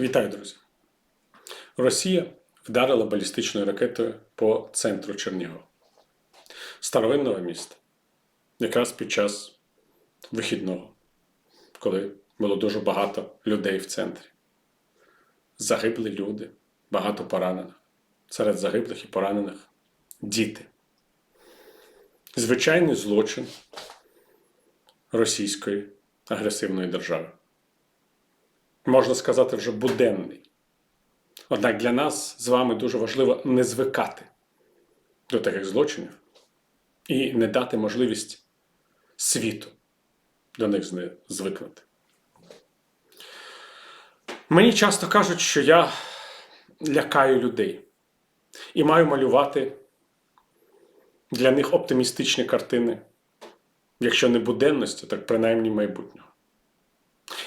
Вітаю, друзі! Росія вдарила балістичною ракетою по центру Чернігова, старовинного міста, якраз під час вихідного, коли було дуже багато людей в центрі. Загибли люди, багато поранених. Серед загиблих і поранених діти. Звичайний злочин російської агресивної держави можна сказати, вже буденний. Однак для нас з вами дуже важливо не звикати до таких злочинів і не дати можливість світу до них звикнути. Мені часто кажуть, що я лякаю людей і маю малювати для них оптимістичні картини, якщо не буденності, так принаймні майбутнього.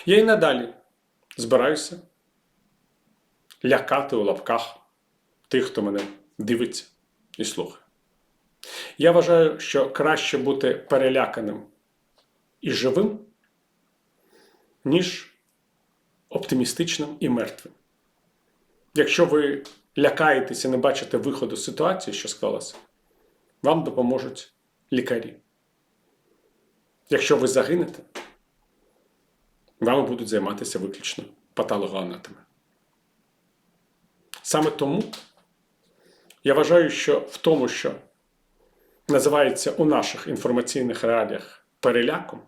Я і надалі збираюся лякати у лапках тих, хто мене дивиться і слухає. Я вважаю, що краще бути переляканим і живим, ніж оптимістичним і мертвим. Якщо ви лякаєтеся не бачите виходу з ситуації, що склалася, вам допоможуть лікарі. Якщо ви загинете, вами будуть займатися виключно патологоанатоми. Саме тому я вважаю, що в тому, що називається у наших інформаційних реаліях переляком,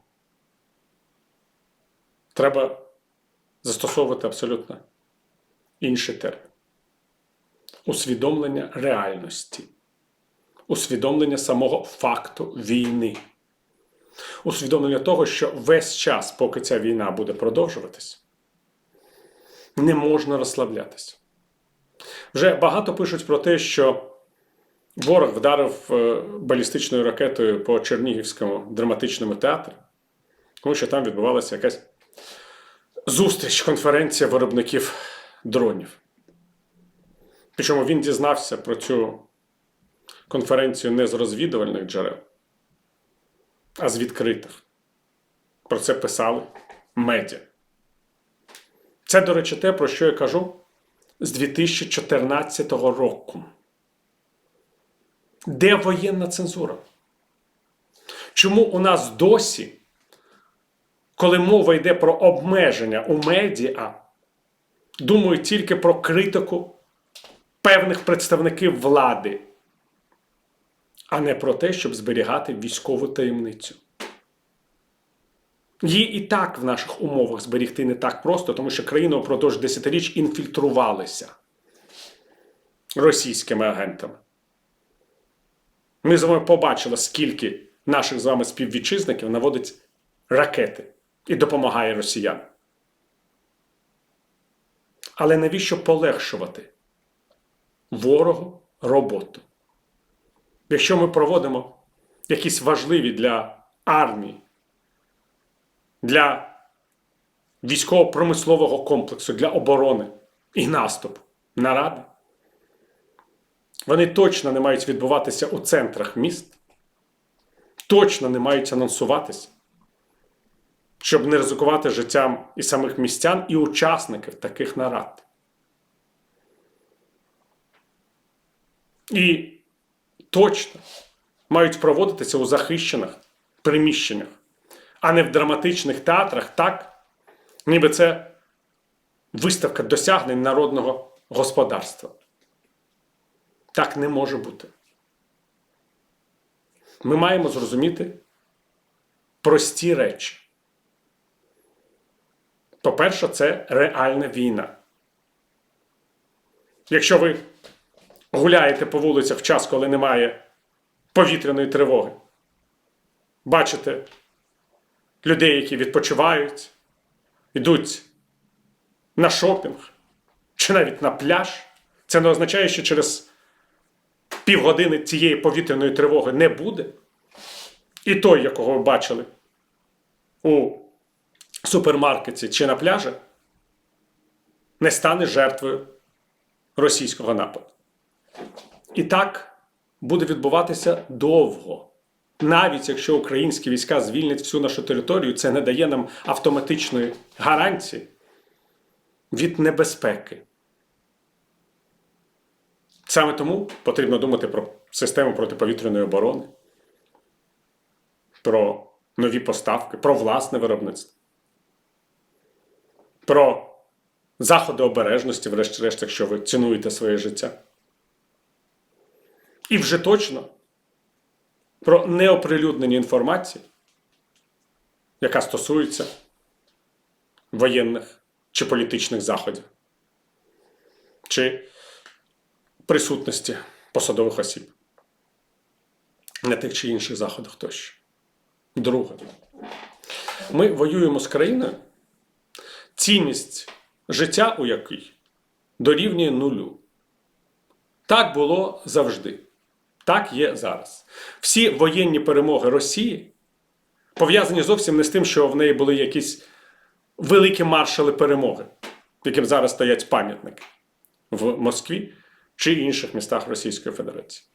треба застосовувати абсолютно інший термін. Усвідомлення реальності, усвідомлення самого факту війни усвідомлення того, що весь час, поки ця війна буде продовжуватись, не можна розслаблятися. Вже багато пишуть про те, що ворог вдарив е, балістичною ракетою по Чернігівському драматичному театрі, тому що там відбувалася якась зустріч, конференція виробників дронів. Причому він дізнався про цю конференцію не з розвідувальних джерел, а з відкритих. Про це писали медіа. Це, до речі, те, про що я кажу з 2014 року. Де воєнна цензура? Чому у нас досі, коли мова йде про обмеження у медіа, думають тільки про критику певних представників влади? А не про те, щоб зберігати військову таємницю. Її і так в наших умовах зберігти не так просто, тому що країна впродовж десятиріч інфільтрувалася російськими агентами. Ми з вами побачили, скільки наших з вами співвітчизників наводить ракети і допомагає росіянам. Але навіщо полегшувати ворогу роботу? Якщо ми проводимо якісь важливі для армії, для військово-промислового комплексу, для оборони і наступу наради, вони точно не мають відбуватися у центрах міст, точно не мають анонсуватися, щоб не ризикувати життям і самих містян, і учасників таких нарад. І точно мають проводитися у захищених приміщеннях, а не в драматичних театрах, так, ніби це виставка досягнень народного господарства. Так не може бути. Ми маємо зрозуміти прості речі. По-перше, це реальна війна. Якщо ви гуляєте по вулицях в час, коли немає повітряної тривоги. Бачите людей, які відпочивають, йдуть на шопінг чи навіть на пляж. Це не означає, що через півгодини цієї повітряної тривоги не буде. І той, якого ви бачили у супермаркеті чи на пляжі, не стане жертвою російського нападу. І так буде відбуватися довго. Навіть якщо українські війська звільнять всю нашу територію, це не дає нам автоматичної гарантії від небезпеки. Саме тому потрібно думати про систему протиповітряної оборони, про нові поставки, про власне виробництво, про заходи обережності, врешті-решт, якщо ви цінуєте своє життя. І вже точно про неоприлюднення інформації, яка стосується воєнних чи політичних заходів, чи присутності посадових осіб на тих чи інших заходах тощо. Друге, ми воюємо з країною, цінність життя у якій дорівнює нулю. Так було завжди. Так є зараз. Всі воєнні перемоги Росії пов'язані зовсім не з тим, що в неї були якісь великі маршали перемоги, яким зараз стоять пам'ятники в Москві чи інших містах Російської Федерації.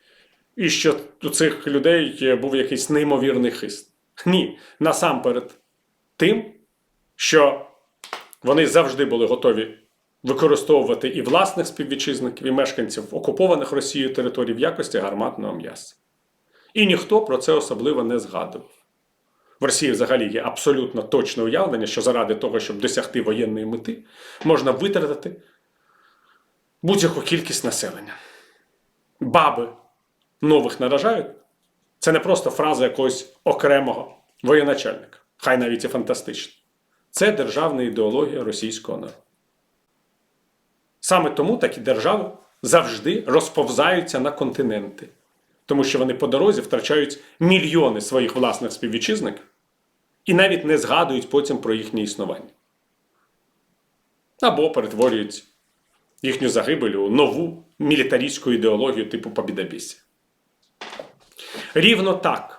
І що у цих людей був якийсь неймовірний хист. Ні, насамперед тим, що вони завжди були готові використовувати і власних співвітчизників, і мешканців окупованих Росією територій в якості гарматного м'яса. І ніхто про це особливо не згадував. В Росії взагалі є абсолютно точне уявлення, що заради того, щоб досягти воєнної мети, можна витратити будь-яку кількість населення. Баби нових наражають. Це не просто фраза якогось окремого воєначальника, хай навіть і фантастична. Це державна ідеологія російського народу. Саме тому такі держави завжди розповзаються на континенти, тому що вони по дорозі втрачають мільйони своїх власних співвітчизників і навіть не згадують потім про їхнє існування. Або перетворюють їхню загибель у нову мілітаристську ідеологію типу побідобісся. Рівно так.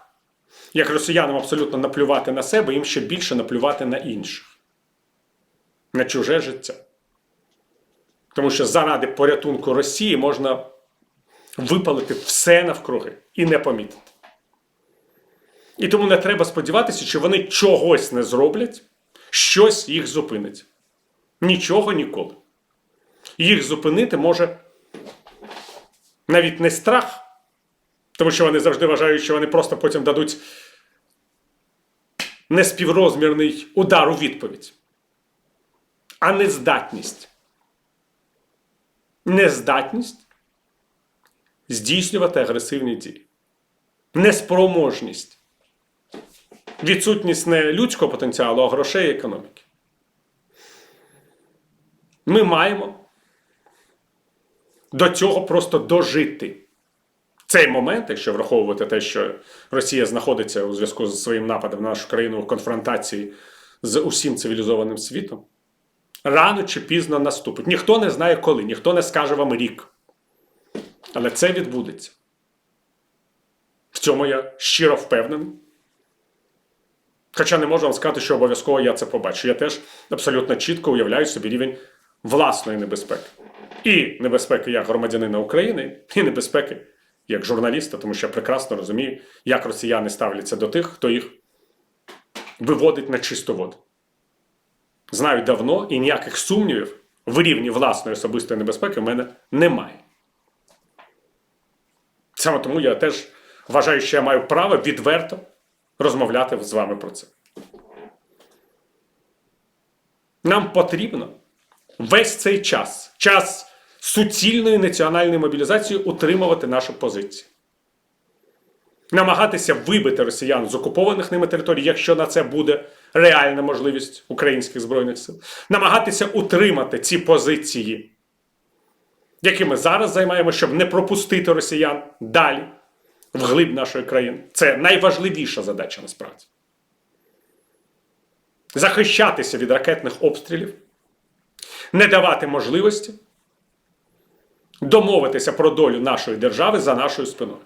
Як росіянам абсолютно наплювати на себе, їм ще більше наплювати на інших, на чуже життя. Тому що заради порятунку Росії можна випалити все навкруги і не помітити. І тому не треба сподіватися, що вони чогось не зроблять, щось їх зупинить. Нічого ніколи. Їх зупинити може навіть не страх. Тому що вони завжди вважають, що вони просто потім дадуть неспіврозмірний удар у відповідь, а нездатність. Нездатність здійснювати агресивні дії. Неспроможність. Відсутність не людського потенціалу, а грошей і економіки. Ми маємо до цього просто дожити цей момент, якщо враховувати те, що Росія знаходиться у зв'язку з своїм нападом на нашу країну у конфронтації з усім цивілізованим світом, рано чи пізно наступить. Ніхто не знає коли, ніхто не скаже вам рік. Але це відбудеться. В цьому я щиро впевнений. Хоча не можу вам сказати, що обов'язково я це побачу. Я теж абсолютно чітко уявляю собі рівень власної небезпеки. І небезпеки як громадянина України, і небезпеки як журналіста, тому що я прекрасно розумію, як росіяни ставляться до тих, хто їх виводить на чисту воду. Знаю давно і ніяких сумнівів в рівні власної особистої небезпеки в мене немає. Саме тому я теж вважаю, що я маю право відверто розмовляти з вами про це. Нам потрібно весь цей час, час суцільної національної мобілізації утримувати нашу позицію. Намагатися вибити росіян з окупованих ними територій, якщо на це буде реальна можливість українських збройних сил, намагатися утримати ці позиції, які ми зараз займаємо, щоб не пропустити росіян далі вглиб нашої країни. Це найважливіша задача насправді. Захищатися від ракетних обстрілів, не давати можливості домовитися про долю нашої держави за нашою спиною.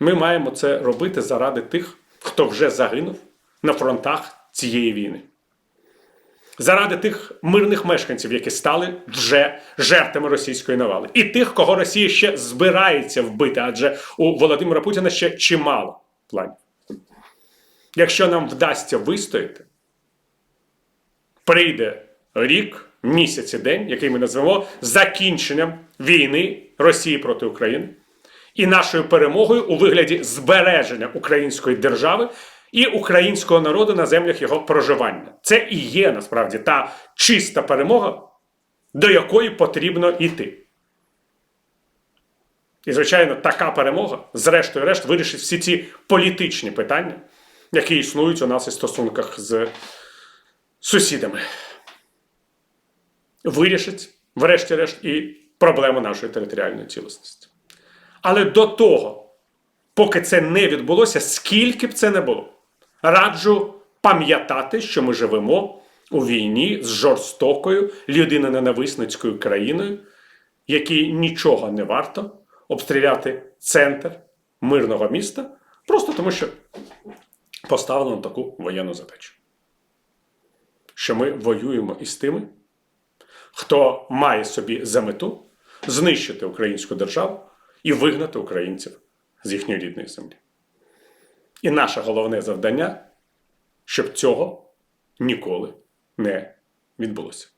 Ми маємо це робити заради тих, хто вже загинув на фронтах цієї війни. Заради тих мирних мешканців, які стали вже жертвами російської навали, і тих, кого Росія ще збирається вбити, адже у Володимира Путіна ще чимало планів. Якщо нам вдасться вистояти, прийде рік, місяць і день, який ми назвемо закінченням війни Росії проти України і нашою перемогою у вигляді збереження української держави і українського народу на землях його проживання. Це і є насправді та чиста перемога, до якої потрібно йти. І, звичайно, така перемога, зрештою решт, вирішить всі ці політичні питання, які існують у нас і стосунках з сусідами. Вирішить, врешті-решт, і проблему нашої територіальної цілісності. Але до того, поки це не відбулося, скільки б це не було, раджу пам'ятати, що ми живемо у війні з жорстокою людиноненависницькою країною, якій нічого не варто обстріляти центр мирного міста, просто тому що поставлено таку воєнну задачу. Що ми воюємо із тими, хто має собі за мету знищити українську державу і вигнати українців з їхньої рідної землі. І наше головне завдання, щоб цього ніколи не відбулося.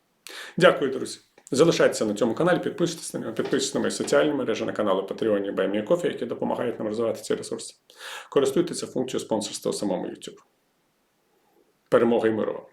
Дякую, друзі. Залишайтеся на цьому каналі, підписуйтесь на нього, підписуйтесь на мої соціальні мережі, на канали Patreon і BME які допомагають нам розвивати ці ресурси. Користуйтеся функцією спонсорства у самому YouTube. Перемоги і миру!